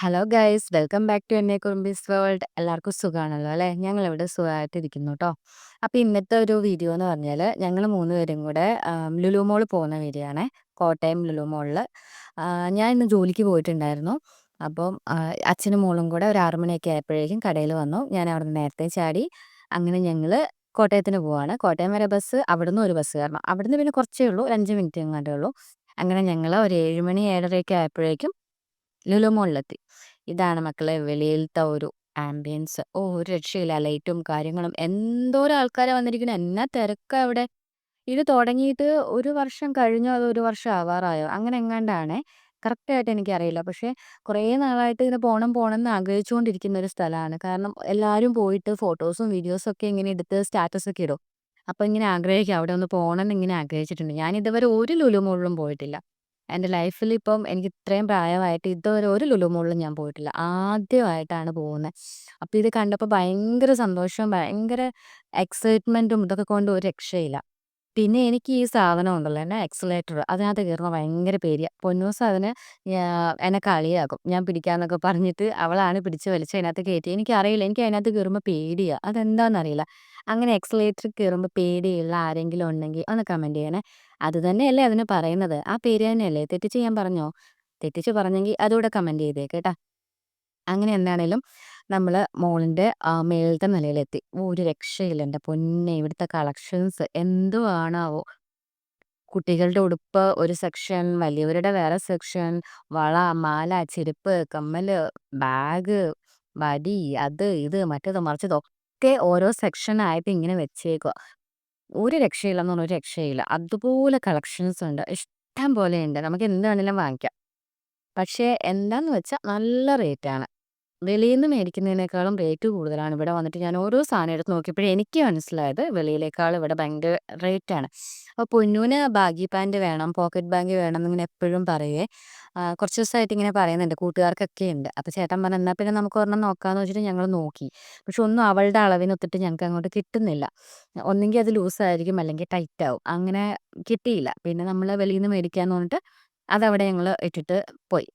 Hello guys welcome back to എന്നെ Kurumbees world എല്ലാവർക്കും സുഖമാണല്ലോ അല്ലേ? ഞങ്ങളിവിടെ സുഖമായിട്ടിരിക്കുന്നു കേട്ടോ അപ്പോൾ ഇന്നത്തെ ഒരു വീഡിയോ എന്ന് പറഞ്ഞാൽ ഞങ്ങൾ മൂന്ന് പേരും കൂടെ ലുലു മോൾ പോകുന്ന വീഡിയോ ആണ്. കോട്ടയം ലുലു മോളിൽ ഞാൻ ഇന്ന് ജോലിക്ക് പോയിട്ടുണ്ടായിരുന്നു. അപ്പം അച്ഛനും മോളും കൂടെ ഒരു ആറു മണിയൊക്കെ ആയപ്പോഴേക്കും കടയിൽ വന്നു. ഞാൻ അവിടെ നിന്ന് നേരത്തെ ചാടി. അങ്ങനെ ഞങ്ങൾ കോട്ടയത്തിന് പോവാണ്. കോട്ടയം വരെ ബസ് അവിടുന്ന് ഒരു ബസ് കയറണം. അവിടുന്ന് പിന്നെ കുറച്ചേ ഉള്ളൂ. ഒരു അഞ്ച് മിനിറ്റ് എങ്ങാണ്ടേ ഉള്ളൂ. അങ്ങനെ ഞങ്ങൾ ഒരു ഏഴുമണി ഏഴരയൊക്കെ ആയപ്പോഴേക്കും ലുലു മോളിലെത്തി ഇതാണ് മക്കളെ വെളിയിലത്തെ ഒരു ആംബിയൻസ്. ഓ ഒരു രക്ഷയില്ല ലൈറ്റും കാര്യങ്ങളും. എന്തോരം ആൾക്കാരെ വന്നിരിക്കുന്നു? എന്നാ തിരക്കാ അവിടെ? ഇത് തുടങ്ങിയിട്ട് ഒരു വർഷം കഴിഞ്ഞോ അതോ ഒരു വർഷം ആവാറായോ? അങ്ങനെ എങ്ങാണ്ടാണ്? കറക്റ്റായിട്ട് എനിക്കറിയില്ല. പക്ഷേ കുറേ നാളായിട്ട് ഇങ്ങനെ പോണം പോണം എന്ന് ആഗ്രഹിച്ചുകൊണ്ടിരിക്കുന്ന ഒരു സ്ഥലമാണ്. കാരണം എല്ലാവരും പോയിട്ട് ഫോട്ടോസും വീഡിയോസും ഒക്കെ ഇങ്ങനെ എടുത്ത് സ്റ്റാറ്റസ് ഒക്കെ ഇടും. അപ്പോൾ ഇങ്ങനെ ആഗ്രഹിക്കുക അവിടെ ഒന്ന് പോകണം എന്ന് ഇങ്ങനെ ആഗ്രഹിച്ചിട്ടുണ്ട്. ഞാൻ ഇതുവരെ ഒരു ലുലു മോളിലും പോയിട്ടില്ല. എന്റെ ലൈഫിൽ ഇപ്പം എനിക്ക് ഇത്രയും പ്രായമായിട്ട് ഇതുവരെ ഒരു ലുലു മോളിലും ഞാൻ പോയിട്ടില്ല. ആദ്യമായിട്ടാണ് പോകുന്നത് അപ്പോൾ ഇത് കണ്ടപ്പോൾ ഭയങ്കര സന്തോഷവും ഭയങ്കര എക്സൈറ്റ്മെന്റും ഇതൊക്കെ കൊണ്ട് ഒരു രക്ഷയില്ല. പിന്നെ എനിക്ക് ഈ സാധനം ഉണ്ടല്ലോ എന്നെ എക്സലേറ്റർ അതിനകത്ത് കയറുമ്പോൾ ഭയങ്കര പേടിയാണ് പൊന്നൂസ് അതിന് എന്നെ കളിയാക്കും. ഞാൻ പിടിക്കാന്നൊക്കെ പറഞ്ഞിട്ട് അവളാണ് പിടിച്ച് വലിച്ച് അതിനകത്ത് കയറ്റി എനിക്കറിയില്ല. എനിക്ക് അതിനകത്ത് കയറുമ്പോൾ പേടിയാണ് അതെന്താണെന്നറിയില്ല അങ്ങനെ എക്സലേറ്റർ കയറുമ്പോൾ പേടിയുള്ള ആരെങ്കിലും ഉണ്ടെങ്കിൽ ഒന്ന് കമന്റ് ചെയ്യണേ. അത് തന്നെയല്ലേ അതിന് പറയുന്നത്. ആ പേര് തന്നെയല്ലേ? തെറ്റിച്ച് ഞാൻ പറഞ്ഞോ? തെറ്റിച്ച് പറഞ്ഞെങ്കിൽ അതുകൂടെ കമന്റ് ചെയ്തേ കേട്ടാ. അങ്ങനെ എന്താണേലും നമ്മൾ മോളിന്റെ മേളത്തെ നിലയിലെത്തി. ഒരു രക്ഷയില്ല. എന്റെ പൊന്നെ ഇവിടുത്തെ കളക്ഷൻസ് എന്തോ ആണാവോ കുട്ടികളുടെ ഉടുപ്പ് ഒരു സെക്ഷൻ വലിയവരുടെ വേറെ സെക്ഷൻ വള മാല ചെരുപ്പ് കമ്മൽ ബാഗ് വടി അത് ഇത് മറ്റേത് മറിച്ചതൊക്കെ ഓരോ സെക്ഷൻ ആയിട്ട് ഇങ്ങനെ വെച്ചേക്കുക ഒരു രക്ഷയില്ല എന്ന് ഒരു രക്ഷയില്ല. അതുപോലെ കളക്ഷൻസ് ഉണ്ട്. ഇഷ്ടം പോലെ ഉണ്ട്. നമുക്ക് എന്ത് വേണമെങ്കിലും വാങ്ങിക്കാം. പക്ഷേ എന്താന്ന് വെച്ചാൽ നല്ല റേറ്റാണ് വെളിയിൽ നിന്ന് മേടിക്കുന്നതിനേക്കാളും റേറ്റ് കൂടുതലാണ്. ഇവിടെ വന്നിട്ട് ഞാൻ ഓരോ സാധനം എടുത്ത് നോക്കിയപ്പോഴേ എനിക്ക് മനസ്സിലായത് വെളിയിലേക്കാൾ ഇവിടെ ഭയങ്കര റേറ്റാണ് അപ്പോൾ പൊന്നൂന് ബാഗി പാന്റ് വേണം പോക്കറ്റ് ബാഗ് വേണം എന്നിങ്ങനെ എപ്പോഴും പറയേ കുറച്ച് ദിവസമായിട്ട് ഇങ്ങനെ പറയുന്നുണ്ട് കൂട്ടുകാർക്കൊക്കെ ഉണ്ട്. അപ്പോൾ ചേട്ടൻ പറഞ്ഞു എന്നാൽ പിന്നെ നമുക്ക് ഒരെണ്ണം നോക്കാമെന്ന് വെച്ചിട്ട് ഞങ്ങൾ നോക്കി. പക്ഷെ ഒന്നും അവളുടെ അളവിനൊത്തിട്ട് ഞങ്ങൾക്ക് അങ്ങോട്ട് കിട്ടുന്നില്ല. ഒന്നെങ്കിൽ അത് ലൂസായിരിക്കും അല്ലെങ്കിൽ ടൈറ്റ് ആവും. അങ്ങനെ കിട്ടിയില്ല. പിന്നെ നമ്മൾ വെളിയിൽ നിന്ന് മേടിക്കാമെന്ന് പറഞ്ഞിട്ട് അതവിടെ ഞങ്ങൾ ഇട്ടിട്ട് പോയി.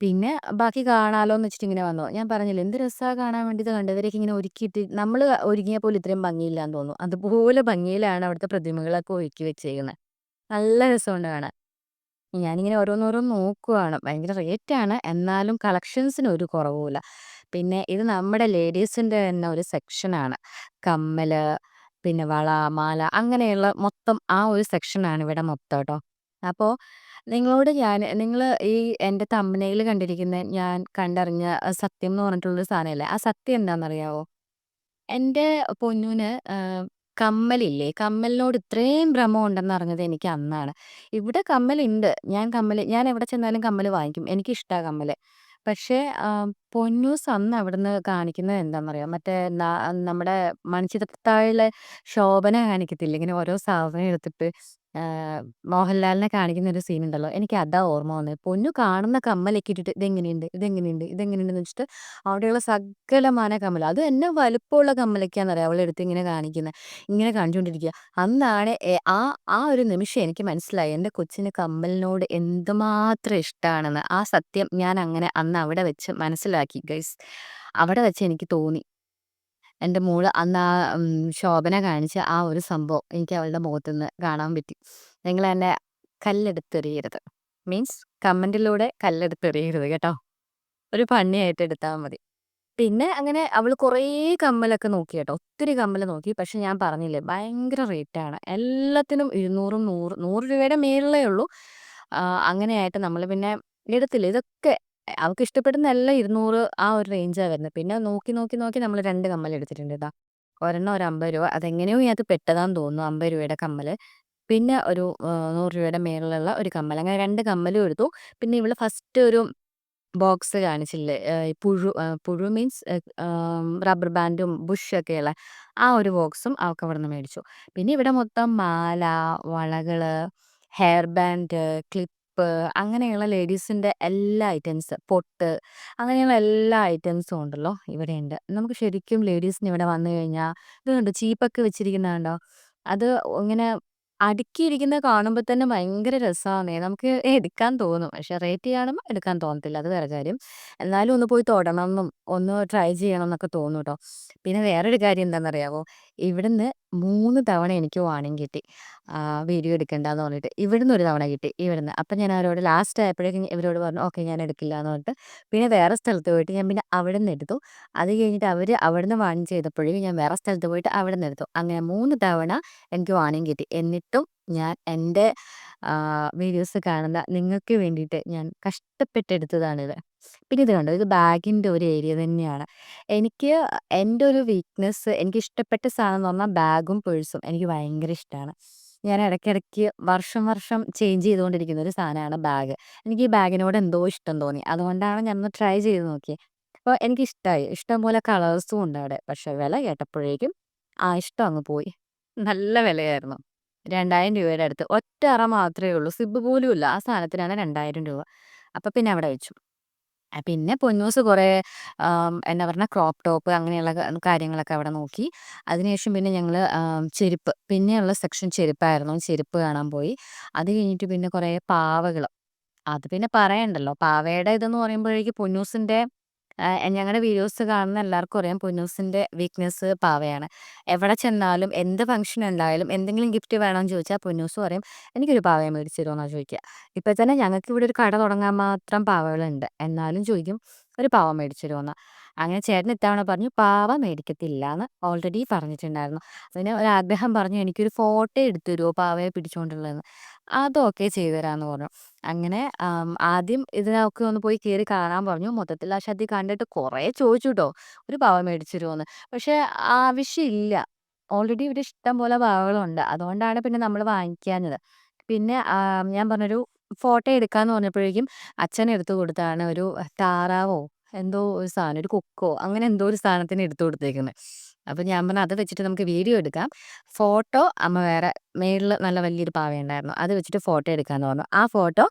പിന്നെ ബാക്കി കാണാലോ എന്ന് വെച്ചിട്ട് ഇങ്ങനെ വന്നു. ഞാൻ പറഞ്ഞില്ല എന്ത് രസമാണ് കാണാൻ വേണ്ടിയിട്ട് കണ്ടവരൊക്കെ ഇങ്ങനെ ഒരുക്കിയിട്ട് നമ്മൾ ഒരുങ്ങിയ പോലെ ഇത്രയും ഭംഗിയില്ലാന്ന് തോന്നുന്നു. അതുപോലെ ഭംഗിയിലാണ് അവിടുത്തെ പ്രതിമകളൊക്കെ ഒരുക്കി വെച്ചേക്കുന്നത് നല്ല രസമുണ്ട് കാണാൻ. ഞാനിങ്ങനെ ഓരോന്നോരോന്ന് നോക്കുവാണ്. ഭയങ്കര റേറ്റാണ്. എന്നാലും കളക്ഷൻസിന് ഒരു കുറവുമില്ല. പിന്നെ ഇത് നമ്മുടെ ലേഡീസിന്റെ തന്നെ ഒരു സെക്ഷനാണ്. കമ്മൽ, പിന്നെ വള മാല അങ്ങനെയുള്ള മൊത്തം ആ ഒരു സെക്ഷനാണ് ഇവിടെ മൊത്തം കേട്ടോ. അപ്പോൾ നിങ്ങളോട് ഞാൻ നിങ്ങൾ ഈ എന്റെ തമ്മനയിൽ കണ്ടിരിക്കുന്ന ഞാൻ കണ്ടറിഞ്ഞ സത്യം എന്ന് പറഞ്ഞിട്ടുള്ളൊരു സാധനമില്ലേ ആ സത്യം എന്താണെന്നറിയാവോ എന്റെ പൊന്നൂന് കമ്മലില്ലേ? കമ്മലിനോട് ഇത്രയും ഭ്രമം ഉണ്ടെന്ന് അറിഞ്ഞത് എനിക്ക് അന്നാണ്. ഇവിടെ കമ്മലുണ്ട്. ഞാൻ കമ്മൽ ഞാൻ എവിടെ ചെന്നാലും കമ്മൽ വാങ്ങിക്കും. എനിക്കിഷ്ടമാണ് കമ്മൽ പക്ഷേ പൊന്നൂസ് അന്ന് അവിടുന്ന് കാണിക്കുന്നത് എന്താണെന്നറിയോ മറ്റേ നമ്മുടെ മണിച്ചിത്രത്താഴിലെ ശോഭന കാണിക്കത്തില്ല? ഇങ്ങനെ ഓരോ സാധനം എടുത്തിട്ട്. മോഹൻലാലിനെ കാണിക്കുന്ന ഒരു സീൻ ഉണ്ടല്ലോ. എനിക്ക് അതാ ഓർമ്മ വന്നത്. പൊന്നു കാണുന്ന കമ്മലൊക്കെ ഇട്ടിട്ട് ഇതെങ്ങനെയുണ്ട്? ഇതെങ്ങനെയുണ്ട്? ഇതെങ്ങനെയുണ്ടെന്ന് വെച്ചിട്ട് അവിടെയുള്ള സകലമാന കമ്മൽ. അത് എന്നെ വലുപ്പമുള്ള കമ്മലൊക്കെയാണെന്നറിയാം അവളെടുത്ത് ഇങ്ങനെ കാണിക്കുന്നത്. ഇങ്ങനെ കാണിച്ചുകൊണ്ടിരിക്കുക. അന്നാണ് ആ ആ ഒരു നിമിഷം എനിക്ക് മനസ്സിലായി എന്റെ കൊച്ചിന് കമ്മലിനോട് എന്തുമാത്രം ഇഷ്ടമാണെന്ന്. ആ സത്യം ഞാൻ അങ്ങനെ അന്ന് അവിടെ വെച്ച് മനസ്സിലാക്കി ഗൈസ്. അവിടെ വെച്ച് എനിക്ക് തോന്നി. എന്റെ മോൾ അന്ന് ആ ശോഭന കാണിച്ച ആ ഒരു സംഭവം എനിക്ക് അവളുടെ മുഖത്തുനിന്ന് കാണാൻ പറ്റി. നിങ്ങൾ എന്നെ കല്ലെടുത്തെറിയരുത്. മീൻസ് കമന്റിലൂടെ കല്ലെടുത്തെറിയരുത് കേട്ടോ. ഒരു പണിയായിട്ട് എടുത്താൽ മതി. പിന്നെ അങ്ങനെ അവൾ കുറേ കമ്മലൊക്കെ നോക്കി കേട്ടോ. ഒത്തിരി കമ്മൽ നോക്കി. പക്ഷെ ഞാൻ പറഞ്ഞില്ലേ ഭയങ്കര റേറ്റാണ്. എല്ലാത്തിനും 200 100 100 രൂപയുടെ മേളിലേ ഉള്ളൂ. അങ്ങനെയായിട്ട് നമ്മൾ പിന്നെ എടുത്തില്ല. ഇതൊക്കെ അവൾക്ക് ഇഷ്ടപ്പെടുന്ന എല്ലാം 200 ആ ഒരു റേഞ്ചാ വരുന്നത്. പിന്നെ നോക്കി നോക്കി നോക്കി രണ്ട് കമ്മൽ എടുത്തിട്ടുണ്ട് ഇതാ. ഒരെണ്ണം ഒരു 50 രൂപ. അതെങ്ങനെയോ ഇതിനകത്ത് പെട്ടതാന്ന് തോന്നുന്നു 50 രൂപയുടെ കമ്മൽ പിന്നെ ഒരു നൂറ് രൂപയുടെ മേളിലുള്ള ഒരു കമ്മൽ. അങ്ങനെ 2 കമ്മലും എടുത്തു. പിന്നെ ഇവൾ ഫസ്റ്റ് ഒരു ബോക്സ് കാണിച്ചില്ലേ പുഴു പുഴു മീൻസ് റബ്ബർ ബാൻഡും ബുഷൊക്കെയുള്ള ആ ഒരു ബോക്സും അവൾക്ക് അവിടുന്ന് മേടിച്ചു. പിന്നെ ഇവിടെ മൊത്തം മാല, വളകൾ, ഹെയർ ബാൻഡ്, ക്ലിപ്പ് അങ്ങനെയുള്ള ലേഡീസിന്റെ എല്ലാ ഐറ്റംസ് പൊട്ട് അങ്ങനെയുള്ള എല്ലാ ഐറ്റംസും ഉണ്ടല്ലോ ഇവിടെയുണ്ട്. നമുക്ക് ശരിക്കും ലേഡീസിന് ഇവിടെ വന്നു കഴിഞ്ഞാൽ ഇത് കണ്ടോ ചീപ്പൊക്കെ വെച്ചിരിക്കുന്നത് കണ്ടോ? അത് ഇങ്ങനെ അടുക്കിയിരിക്കുന്നത് കാണുമ്പോൾ തന്നെ ഭയങ്കര രസമാണേ. നമുക്ക് എടുക്കാൻ തോന്നും. പക്ഷെ റേറ്റ് കാണുമ്പോ എടുക്കാൻ തോന്നത്തില്ല. അത് വേറെ കാര്യം. എന്നാലും ഒന്ന് പോയി തൊടണംന്നും, ഒന്ന് ട്രൈ ചെയ്യണം എന്നൊക്കെ തോന്നും കേട്ടോ. പിന്നെ വേറൊരു കാര്യം എന്താന്നറിയാവോ? ഇവിടുന്ന് മൂന്ന് തവണ എനിക്ക് വാണിംഗ് കിട്ടി. വീഡിയോ എടുക്കണ്ടാന്ന് പറഞ്ഞിട്ട്. ഇവിടുന്ന് ഒരു തവണ കിട്ടി. ഇവിടുന്ന്. അപ്പം ഞാൻ അവരോട് ലാസ്റ്റ് ആയപ്പോഴേക്കും ഇവരോട് പറഞ്ഞു, "ഓക്കെ ഞാൻ എടുക്കില്ലാന്ന്" പറഞ്ഞിട്ട് പിന്നെ വേറെ സ്ഥലത്ത് പോയിട്ട് ഞാൻ പിന്നെ അവിടുന്ന് എടുത്തു. അത് കഴിഞ്ഞിട്ട് അവർ അവിടുന്ന് വാണിംഗ് ചെയ്തപ്പോഴേക്കും ഞാൻ വേറെ സ്ഥലത്ത് പോയിട്ട് അവിടുന്ന് എടുത്തു. അങ്ങനെ മൂന്ന് തവണ എനിക്ക് വാണിംഗ് കിട്ടി. എന്നിട്ടും ഞാൻ എന്റെ വീഡിയോസ് കാണുന്ന നിങ്ങൾക്ക് വേണ്ടിയിട്ട് ഞാൻ കഷ്ടപ്പെട്ടെടുത്തതാണിത് പിന്നെ ഇത് കണ്ടോ? ഇത് ബാഗിന്റെ ഒരു ഏരിയ തന്നെയാണ്. എനിക്ക് എന്റെ ഒരു വീക്ക്നെസ് എനിക്ക് ഇഷ്ടപ്പെട്ട സാധനം എന്ന് പറഞ്ഞാൽ ബാഗും പേഴ്സും. എനിക്ക് ഭയങ്കര ഇഷ്ടമാണ് ഞാൻ ഇടയ്ക്കിടയ്ക്ക് വർഷം വർഷം ചേഞ്ച് ചെയ്തുകൊണ്ടിരിക്കുന്ന ഒരു സാധനമാണ് ബാഗ്. എനിക്ക് ഈ ബാഗിനോട് എന്തോ ഇഷ്ടം തോന്നി. അതുകൊണ്ടാണ് ഞാനൊന്ന് ട്രൈ ചെയ്ത് നോക്കിയത്. അപ്പോൾ എനിക്ക് ഇഷ്ടമായി ഇഷ്ടംപോലെ കളേഴ്സും ഉണ്ട് അവിടെ. പക്ഷേ വില കേട്ടപ്പോഴേക്കും ആ ഇഷ്ടം അങ്ങ് പോയി. നല്ല വിലയായിരുന്നു. രൂ. 2000 അടുത്ത്. ഒറ്റ അറ മാത്രമേ ഉള്ളൂ. സിബ് പോലും ഇല്ല. ആ സാധനത്തിനാണ് രണ്ടായിരം രൂപ അപ്പം പിന്നെ അവിടെ വെച്ചു. പിന്നെ പൊന്നൂസ് കുറേ എന്നാ പറഞ്ഞാ ക്രോപ്പ് ടോപ്പ് അങ്ങനെയുള്ള കാര്യങ്ങളൊക്കെ അവിടെ നോക്കി. അതിനുശേഷം പിന്നെ ഞങ്ങൾ ചെരുപ്പ് പിന്നെയുള്ള സെക്ഷൻ ചെരുപ്പായിരുന്നു. ചെരുപ്പ് കാണാൻ പോയി. അത് കഴിഞ്ഞിട്ട് പിന്നെ കുറേ പാവകൾ. അത് പിന്നെ പറയണ്ടല്ലോ. പാവയുടെ ഇതെന്ന് പറയുമ്പോഴേക്ക് പൊന്നൂസിന്റെ ഞങ്ങളുടെ വീഡിയോസ് കാണുന്ന എല്ലാവർക്കും അറിയാം പൊന്നൂസിന്റെ വീക്ക്നെസ് പാവയാണ്. എവിടെ ചെന്നാലും എന്ത് ഫംഗ്ഷൻ ഉണ്ടായാലും എന്തെങ്കിലും ഗിഫ്റ്റ് വേണമെന്ന് ചോദിച്ചാൽ പൊന്നൂസ് പറയും, "എനിക്കൊരു പാവയെ മേടിച്ചു തരുമെന്നാണ് ചോദിക്കുക." ഇപ്പം തന്നെ ഞങ്ങൾക്ക് ഇവിടെ ഒരു കട തുടങ്ങാൻ മാത്രം പാവകളുണ്ട്. എന്നാലും ചോദിക്കും, "ഒരു പാവ മേടിച്ചു തരുമോന്ന്?" അങ്ങനെ ചേട്ടൻ ഇത്തവണ പറഞ്ഞു, "പാവ മേടിക്കത്തില്ല എന്ന് ഓൾറെഡി പറഞ്ഞിട്ടുണ്ടായിരുന്നു." അതിന് ആഗ്രഹം പറഞ്ഞു, "എനിക്കൊരു ഫോട്ടോ എടുത്തു തരുമോ പാവയെ പിടിച്ചുകൊണ്ടുള്ളതെന്ന്?" അതൊക്കെ ചെയ്തു തരാമെന്ന് പറഞ്ഞു. അങ്ങനെ ആദ്യം ഇതിനൊക്കെ ഒന്ന് പോയി കയറി കാണാൻ പറഞ്ഞു. മൊത്തത്തിൽ ആ ഷർട്ട് കണ്ടിട്ട് കുറേ ചോദിച്ചു കേട്ടോ "ഒരു പാവ മേടിച്ചിരുമോന്ന് പക്ഷേ ആവശ്യമില്ല. ഓൾറെഡി ഇവിടെ ഇഷ്ടം പോലെ പാവകളുണ്ട്. അതുകൊണ്ടാണ് പിന്നെ നമ്മൾ വാങ്ങിക്കാഞ്ഞത്. പിന്നെ ഞാൻ പറഞ്ഞൊരു ഫോട്ടോ എടുക്കാന്ന് പറഞ്ഞപ്പോഴേക്കും അച്ഛൻ എടുത്തു കൊടുത്താണ് ഒരു താറാവോ എന്തോ ഒരു സാധനം, ഒരു കൊക്കോ അങ്ങനെ എന്തോ ഒരു സാധനത്തിന് എടുത്തു കൊടുത്തേക്കുന്നത്. അപ്പോൾ ഞാൻ പറഞ്ഞു, "അത് വെച്ചിട്ട് നമുക്ക് വീഡിയോ എടുക്കാം. ഫോട്ടോ അമ്മ വേറെ മേളിൽ നല്ല വലിയൊരു പാവയുണ്ടായിരുന്നു. അത് വെച്ചിട്ട് ഫോട്ടോ എടുക്കാമെന്ന് പറഞ്ഞു." ആ ഫോട്ടോ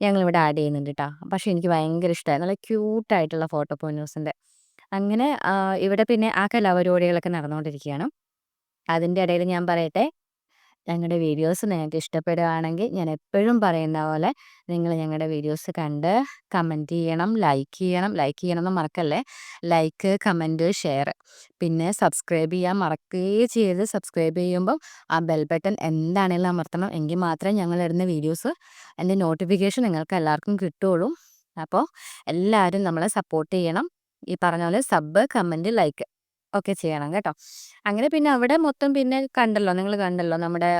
ഞങ്ങളിവിടെ ആഡ് ചെയ്യുന്നുണ്ട് ട്ടോ. പക്ഷേ എനിക്ക് ഭയങ്കര ഇഷ്ടമായി. നല്ല ക്യൂട്ടായിട്ടുള്ള ഫോട്ടോ പൊന്നൂസിന്റെ. അങ്ങനെ ഇവിടെ പിന്നെ ആ കലാപരിപാടികളൊക്കെ നടന്നുകൊണ്ടിരിക്കുകയാണ്. അതിന്റെ ഇടയിൽ ഞാൻ പറയട്ടെ, ഞങ്ങളുടെ വീഡിയോസ് നിങ്ങൾക്ക് ഇഷ്ടപ്പെടുകയാണെങ്കിൽ ഞാൻ എപ്പോഴും പറയുന്ന പോലെ നിങ്ങൾ ഞങ്ങളുടെ വീഡിയോസ് കണ്ട് കമന്റ് ചെയ്യണം, ലൈക്ക് ചെയ്യണം. ലൈക്ക് ചെയ്യണമെന്ന് മറക്കല്ലേ. Like, comment, share. പിന്നെ സബ്സ്ക്രൈബ് ചെയ്യാൻ മറക്കുകയും ചെയ്ത് സബ്സ്ക്രൈബ് ചെയ്യുമ്പം ആ ബെൽ ബട്ടൺ എന്താണെങ്കിലും അമർത്തണം. എങ്കിൽ മാത്രമേ ഞങ്ങളിടുന്ന വീഡിയോസ് എന്റെ നോട്ടിഫിക്കേഷൻ നിങ്ങൾക്ക് എല്ലാവർക്കും കിട്ടുകയുള്ളൂ. അപ്പോൾ എല്ലാവരും നമ്മളെ സപ്പോർട്ട് ചെയ്യണം. ഈ പറഞ്ഞ പോലെ സബ്, കമന്റ്, ലൈക്ക് ഒക്കെ ചെയ്യണം കേട്ടോ. അങ്ങനെ പിന്നെ അവിടെ മൊത്തം പിന്നെ കണ്ടല്ലോ നിങ്ങൾ കണ്ടല്ലോ നമ്മുടെ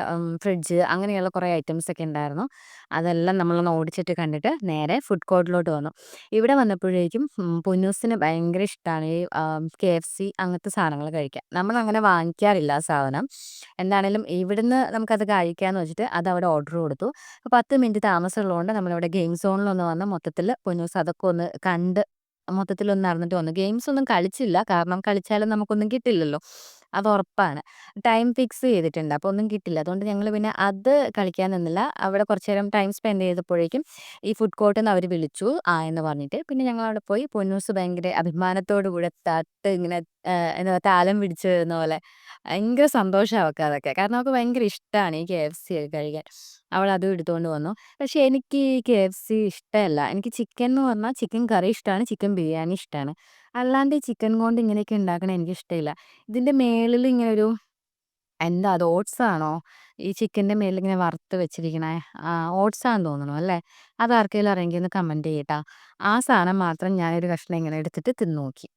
ഫ്രിഡ്ജ് അങ്ങനെയുള്ള കുറേ ഐറ്റംസ് ഒക്കെ ഉണ്ടായിരുന്നു. അതെല്ലാം നമ്മളൊന്ന് ഓടിച്ചിട്ട് കണ്ടിട്ട് നേരെ ഫുഡ് കോർട്ടിലോട്ട് വന്നു. ഇവിടെ വന്നപ്പോഴേക്കും പൊന്നൂസിന് ഭയങ്കര ഇഷ്ടമാണ് ഈ കെ എഫ് സി അങ്ങനത്തെ സാധനങ്ങൾ കഴിക്കാൻ. നമ്മളങ്ങനെ വാങ്ങിക്കാറില്ല ആ സാധനം. എന്താണേലും ഇവിടുന്ന് നമുക്കത് കഴിക്കാമെന്ന് വെച്ചിട്ട് അത് അവിടെ ഓർഡർ കൊടുത്തു. 10 മിനിറ്റ് താമസമുള്ളതുകൊണ്ട് നമ്മളിവിടെ ഗെയിം സോണിലൊന്ന് വന്ന് മൊത്തത്തിൽ പൊന്നൂസ് അതൊക്കെ ഒന്ന് കണ്ട് മൊത്തത്തിലൊന്ന് നടന്നിട്ട് വന്നു. ഗെയിംസ് ഒന്നും കളിച്ചില്ല. കാരണം കളിച്ചാലും നമുക്കൊന്നും കിട്ടില്ലല്ലോ. അത് ഉറപ്പാണ്. ടൈം ഫിക്സ് ചെയ്തിട്ടുണ്ട്. അപ്പോൾ ഒന്നും കിട്ടില്ല. അതുകൊണ്ട് ഞങ്ങൾ പിന്നെ അത് കളിക്കാൻ നിന്നില്ല. അവിടെ കുറച്ച് നേരം ടൈം സ്പെൻഡ് ചെയ്തപ്പോഴേക്കും ഈ ഫുഡ് കോർട്ടിൽ നിന്ന് അവർ വിളിച്ചു ആ എന്ന് പറഞ്ഞിട്ട്. പിന്നെ ഞങ്ങൾ അവിടെ പോയി പൊന്നൂസ് ഭയങ്കര അഭിമാനത്തോടു കൂടെ തട്ട് ഇങ്ങനെ എന്താ താലം പിടിച്ച് നിന്ന പോലെ ഭയങ്കര സന്തോഷമാവുക അതൊക്കെ. കാരണം അവൾക്ക് ഭയങ്കര ഇഷ്ടമാണ് ഈ കെ.എഫ്.സി ഒക്കെ കഴിക്കാൻ. അവൾ അതും എടുത്തുകൊണ്ട് വന്നു. പക്ഷെ എനിക്ക് കെ.എഫ്.സി ഇഷ്ടമല്ല. എനിക്ക് ചിക്കൻ എന്ന് പറഞ്ഞാൽ ചിക്കൻ കറി ഇഷ്ടമാണ്. ചിക്കൻ ബിരിയാണി ഇഷ്ടമാണ്. അല്ലാണ്ട് ചിക്കൻ കൊണ്ട് ഇങ്ങനെയൊക്കെ ഉണ്ടാക്കണം എനിക്ക് ഇഷ്ടമില്ല. ഇതിന്റെ മേളിൽ ഇങ്ങനെ ഒരു എന്താ അത് ഓട്സ് ആണോ? ഈ ചിക്കന്റെ മേളിൽ ഇങ്ങനെ വറുത്ത് വെച്ചിരിക്കണേ. ഓട്സ് ആണെന്ന് തോന്നുന്നു അല്ലേ? അത് ആർക്കെങ്കിലും അറിയെങ്കിൽ ഒന്ന് കമന്റ് ചെയ്യട്ടോ. ആ സാധനം മാത്രം ഞാനൊരു കഷ്ണം ഇങ്ങനെ എടുത്തിട്ട് തിന്ന് നോക്കി.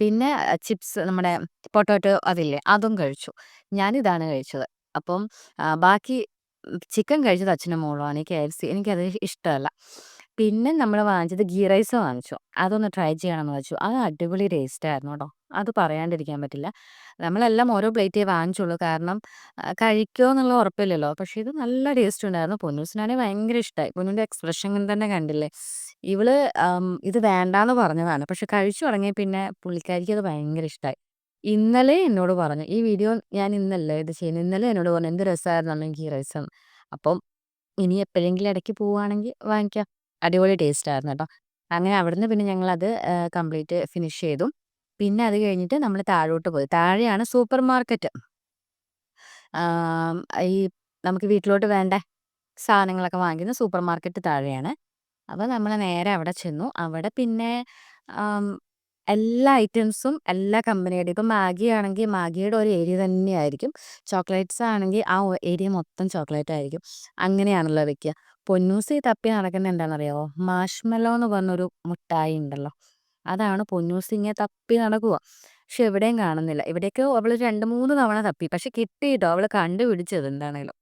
പിന്നെ ചിപ്സ് നമ്മുടെ പൊട്ടാറ്റോ അതില്ലേ അതും കഴിച്ചു. ഞാനിതാണ് കഴിച്ചത്. അപ്പം ബാക്കി ചിക്കൻ കഴിച്ചത് അച്ഛനും മോളുമാണ്. ഈ കെ.എഫ്.സി എനിക്കത് ഇഷ്ടമല്ല. പിന്നെ നമ്മൾ വാങ്ങിച്ചത് ഗീ റൈസ് വാങ്ങിച്ചു. അതൊന്ന് ട്രൈ ചെയ്യണമെന്ന് വെച്ചു. അത് അടിപൊളി ടേസ്റ്റ് ആയിരുന്നു കേട്ടോ. അത് പറയാണ്ടിരിക്കാൻ പറ്റില്ല. നമ്മളെല്ലാം ഓരോ പ്ലേറ്റേ വാങ്ങിച്ചുള്ളൂ. കാരണം കഴിക്കുമോ എന്നുള്ള ഉറപ്പില്ലല്ലോ. പക്ഷേ ഇത് നല്ല ടേസ്റ്റ് ഉണ്ടായിരുന്നു. പൊന്നൂസിനാണെങ്കിൽ ഭയങ്കര ഇഷ്ടമായി. പൊന്നൂന്റെ എക്സ്പ്രഷൻ തന്നെ കണ്ടില്ലേ. ഇവൾ ഇത് വേണ്ടാന്ന് പറഞ്ഞതാണ്. പക്ഷെ കഴിച്ചു തുടങ്ങിയ പിന്നെ പുള്ളിക്കാരിക്ക് അത് ഭയങ്കര ഇഷ്ടമായി. ഇന്നലെ എന്നോട് പറഞ്ഞു. ഈ വീഡിയോ ഞാൻ ഇന്നല്ലേ ഇത് ചെയ്യുന്നത്. ഇന്നലെ എന്നോട് പറഞ്ഞു എന്ത് രസമായിരുന്നു ഗീ റൈസ് അപ്പം ഇനി എപ്പോഴെങ്കിലും ഇടയ്ക്ക് പോവുകയാണെങ്കിൽ വാങ്ങിക്കാം. അടിപൊളി ടേസ്റ്റ് ആയിരുന്നു കേട്ടോ. അങ്ങനെ അവിടുന്ന് പിന്നെ ഞങ്ങളത് കംപ്ലീറ്റ് ഫിനിഷ് ചെയ്തു. പിന്നെ അത് കഴിഞ്ഞിട്ട് നമ്മൾ താഴോട്ട് പോയി. താഴെയാണ് സൂപ്പർ മാർക്കറ്റ്. ഈ നമുക്ക് വീട്ടിലോട്ട് വേണ്ട സാധനങ്ങളൊക്കെ വാങ്ങിക്കുന്ന സൂപ്പർ മാർക്കറ്റ് താഴെയാണ്. അപ്പോൾ നമ്മൾ നേരെ അവിടെ ചെന്നു. അവിടെ പിന്നെ എല്ലാ ഐറ്റംസും എല്ലാ കമ്പനിയുടെയും ഇപ്പം മാഗി ആണെങ്കിൽ മാഗിയുടെ ഒരു ഏരിയ തന്നെയായിരിക്കും. ചോക്ലേറ്റ്സ് ആണെങ്കിൽ ആ ഏരിയ മൊത്തം ചോക്ലേറ്റ് ആയിരിക്കും. അങ്ങനെയാണല്ലോ വെക്കുക. പൊന്നൂസ് തപ്പി നടക്കുന്ന എന്താണെന്നറിയാമോ? മാഷ്മെല്ലോ എന്ന് പറഞ്ഞൊരു മുട്ടായി ഉണ്ടല്ലോ. അതാണ് പൊന്നൂസി ഇങ്ങനെ തപ്പി നടക്കുക. പക്ഷെ എവിടെയും കാണുന്നില്ല. ഇവിടെയൊക്കെ അവൾ രണ്ട് മൂന്ന് തവണ തപ്പി. പക്ഷെ കിട്ടിയിട്ടോ. അവൾ കണ്ടുപിടിച്ചത് എന്താണേലും.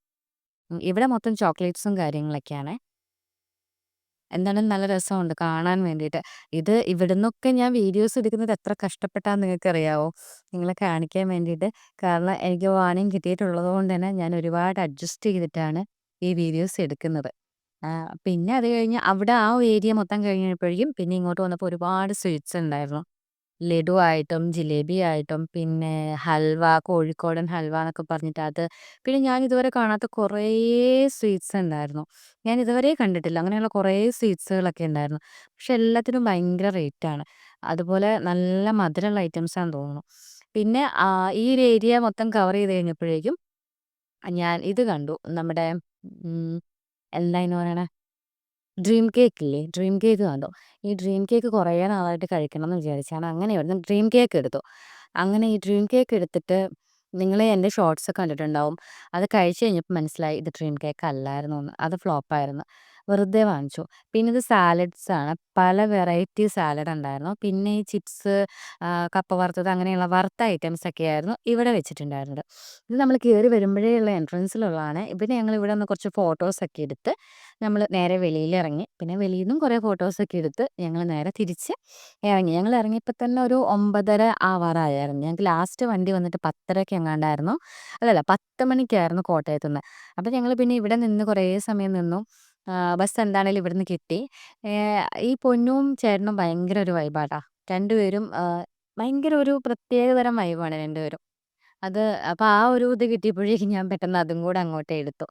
ഇവിടെ മൊത്തം ചോക്ലേറ്റ്സും കാര്യങ്ങളൊക്കെയാണ്. എന്താണ് നല്ല രസമുണ്ട് കാണാൻ വേണ്ടിയിട്ട്. ഇത് ഇവിടുന്നൊക്കെ ഞാൻ വീഡിയോസ് എടുക്കുന്നത് എത്ര കഷ്ടപ്പെട്ടാന്ന് നിങ്ങൾക്കറിയാവോ? നിങ്ങളെ കാണിക്കാൻ വേണ്ടിയിട്ട്. കാരണം എനിക്ക് വാണിംഗ് കിട്ടിയിട്ടുള്ളത് കൊണ്ട് തന്നെ ഞാൻ ഒരുപാട് അഡ്ജസ്റ്റ് ചെയ്തിട്ടാണ് ഈ വീഡിയോസ് എടുക്കുന്നത്. പിന്നെ അത് കഴിഞ്ഞ് അവിടെ ആ ഏരിയ മൊത്തം കഴിഞ്ഞപ്പോഴേക്കും പിന്നെ ഇങ്ങോട്ട് വന്നപ്പോൾ ഒരുപാട് സ്വീറ്റ്സ് ഉണ്ടായിരുന്നു. ലഡു ആയിട്ടും ജിലേബി ആയിട്ടും പിന്നെ ഹൽവ കോഴിക്കോടൻ ഹൽവ എന്നൊക്കെ പറഞ്ഞിട്ട് അത് പിന്നെ ഞാൻ ഇതുവരെ കാണാത്ത കുറേ സ്വീറ്റ്സ് ഉണ്ടായിരുന്നു. ഞാൻ ഇതുവരെ കണ്ടിട്ടില്ല. അങ്ങനെയുള്ള കുറേ സ്വീറ്റ്സുകളൊക്കെ ഉണ്ടായിരുന്നു. പക്ഷെ എല്ലാത്തിനും ഭയങ്കര റേറ്റാണ്. അതുപോലെ നല്ല മധുരമുള്ള ഐറ്റംസ് ആണെന്ന് തോന്നുന്നു. പിന്നെ ഈ ഒരു ഏരിയ മൊത്തം കവർ ചെയ്ത് കഴിഞ്ഞപ്പോഴേക്കും ഞാൻ ഇത് കണ്ടു. നമ്മുടെ എന്താ എന്ന് പറയണേ. ഡ്രീം കേക്ക് ഇല്ലേ? ഡ്രീം കേക്ക് കണ്ടു? ഈ ഡ്രീം കേക്ക് കുറേ നാളായിട്ട് കഴിക്കണം എന്ന് വിചാരിച്ചാണ് അങ്ങനെ ഇവിടുന്ന് ഡ്രീം കേക്ക് എടുത്തു. അങ്ങനെ ഈ ഡ്രീം കേക്ക് എടുത്തിട്ട് നിങ്ങൾ എന്റെ ഷോർട്സ് കണ്ടിട്ടുണ്ടാവും. അത് കഴിച്ച് കഴിഞ്ഞപ്പോൾ മനസ്സിലായി ഇത് ഡ്രീം കേക്ക് അല്ലായിരുന്നു എന്ന്. അത് ഫ്ലോപ്പായിരുന്നു വെറുതെ വാങ്ങിച്ചു. പിന്നെ ഇത് സാലഡ്സ് ആണ് പല വെറൈറ്റി സാലഡ് ഉണ്ടായിരുന്നു. പിന്നെ ഈ ചിപ്സ് കപ്പ വറുത്തത് അങ്ങനെയുള്ള വറുത്ത ഐറ്റംസ് ഒക്കെ ആയിരുന്നു ഇവിടെ വെച്ചിട്ടുണ്ടായിരുന്നത്. ഇത് നമ്മൾ കയറി വരുമ്പോഴേ ഉള്ള എൻട്രൻസിലുള്ളതാണ്. പിന്നെ ഞങ്ങൾ ഇവിടെ നിന്ന് കുറച്ച് ഫോട്ടോസൊക്കെ എടുത്ത് നമ്മൾ നേരെ വെളിയിൽ ഇറങ്ങി. പിന്നെ വെളിയിൽ നിന്നും കുറേ ഫോട്ടോസൊക്കെ എടുത്ത് ഞങ്ങൾ നേരെ തിരിച്ച് ഇറങ്ങി. ഞങ്ങൾ ഇറങ്ങിയപ്പോൾ തന്നെ ഒരു ഒമ്പതര ആവാറായിരുന്നു. ഞങ്ങൾക്ക് ലാസ്റ്റ് വണ്ടി വന്നിട്ട് പത്തരയ്ക്ക് എങ്ങാണ്ടായിരുന്നു. അല്ലല്ല പത്ത് മണിക്കായിരുന്നു കോട്ടയത്ത് നിന്ന് അപ്പോൾ ഞങ്ങൾ പിന്നെ ഇവിടെ നിന്ന് കുറേ സമയം നിന്നു. ബസ് എന്താണേലും ഇവിടുന്ന് കിട്ടി. ഈ പൊന്നും ചേട്ടനും ഭയങ്കര ഒരു വൈബാട്ടാ രണ്ടുപേരും ഭയങ്കര ഒരു പ്രത്യേകതരം വൈബാണ് രണ്ടുപേരും. അത് അപ്പൊ ആ ഒരു ഇത് കിട്ടിയപ്പോഴേക്കും ഞാൻ പെട്ടെന്ന് അതും കൂടെ അങ്ങോട്ട് എടുത്തു.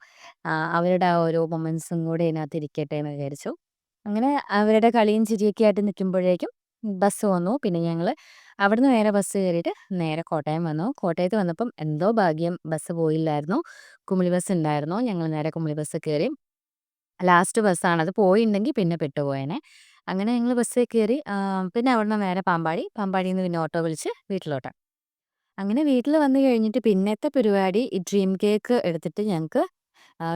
അവരുടെ ആ ഓരോ മൊമെന്റ്സും കൂടെ ഇതിനകത്ത് ഇരിക്കട്ടെ എന്ന് വിചാരിച്ചു. അങ്ങനെ അവരുടെ കളിയും ചിരിയൊക്കെ ആയിട്ട് നിൽക്കുമ്പോഴേക്കും ബസ് വന്നു. പിന്നെ ഞങ്ങൾ അവിടുന്ന് നേരെ ബസ് കയറിയിട്ട് നേരെ കോട്ടയം വന്നു. കോട്ടയത്ത് വന്നപ്പം എന്തോ ഭാഗ്യം ബസ് പോയില്ലായിരുന്നു. കുമിളി ബസ് ഉണ്ടായിരുന്നു. ഞങ്ങൾ നേരെ കുമിളി ബസ് കയറി ലാസ്റ്റ് ബസ്സാണ്. അത് പോയിട്ടുണ്ടെങ്കിൽ പിന്നെ പെട്ടുപോയേനെ. അങ്ങനെ ഞങ്ങൾ ബസ്സിൽ കയറി പിന്നെ അവിടെ നിന്ന് നേരെ പാമ്പാടി. പാമ്പാടിയിൽ നിന്ന് പിന്നെ ഓട്ടോ വിളിച്ച് വീട്ടിലോട്ട്. അങ്ങനെ വീട്ടിൽ വന്നു കഴിഞ്ഞിട്ട് പിന്നത്തെ പരിപാടി ഈ ഡ്രീം കേക്ക് എടുത്തിട്ട് ഞങ്ങൾക്ക്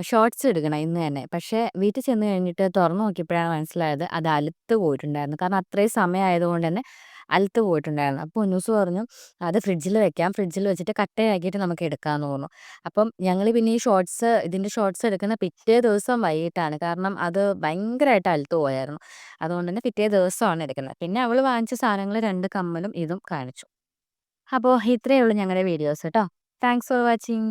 ഷോർട്സ് എടുക്കണം ഇന്ന് തന്നെ. പക്ഷേ വീട്ടിൽ ചെന്ന് കഴിഞ്ഞിട്ട് തുറന്നു നോക്കിയപ്പോഴാണ് മനസ്സിലായത് അത് അലുത്ത് പോയിട്ടുണ്ടായിരുന്നു. കാരണം അത്രയും സമയമായതുകൊണ്ട് തന്നെ അലുത്ത് പോയിട്ടുണ്ടായിരുന്നു. അപ്പോൾ ഉന്നൂസ് പറഞ്ഞു അത് ഫ്രിഡ്ജിൽ വെക്കാം. ഫ്രിഡ്ജിൽ വെച്ചിട്ട് കട്ടയാക്കിയിട്ട് നമുക്ക് എടുക്കാമെന്ന് തോന്നുന്നു അപ്പം ഞങ്ങൾ പിന്നെ ഈ ഷോർട്സ് ഇതിന്റെ ഷോർട്സ് എടുക്കുന്ന പിറ്റേ ദിവസം വൈകിട്ടാണ്. കാരണം അത് ഭയങ്കരമായിട്ട് അലത്ത് പോയായിരുന്നു. അതുകൊണ്ട് തന്നെ പിറ്റേ ദിവസമാണ് എടുക്കുന്നത്. പിന്നെ അവൾ വാങ്ങിച്ച സാധനങ്ങൾ രണ്ട് കമ്മലും ഇതും കാണിച്ചു. അപ്പോൾ ഇത്രയേ ഉള്ളൂ ഞങ്ങളുടെ വീഡിയോസ് കേട്ടോ. Thanks for watching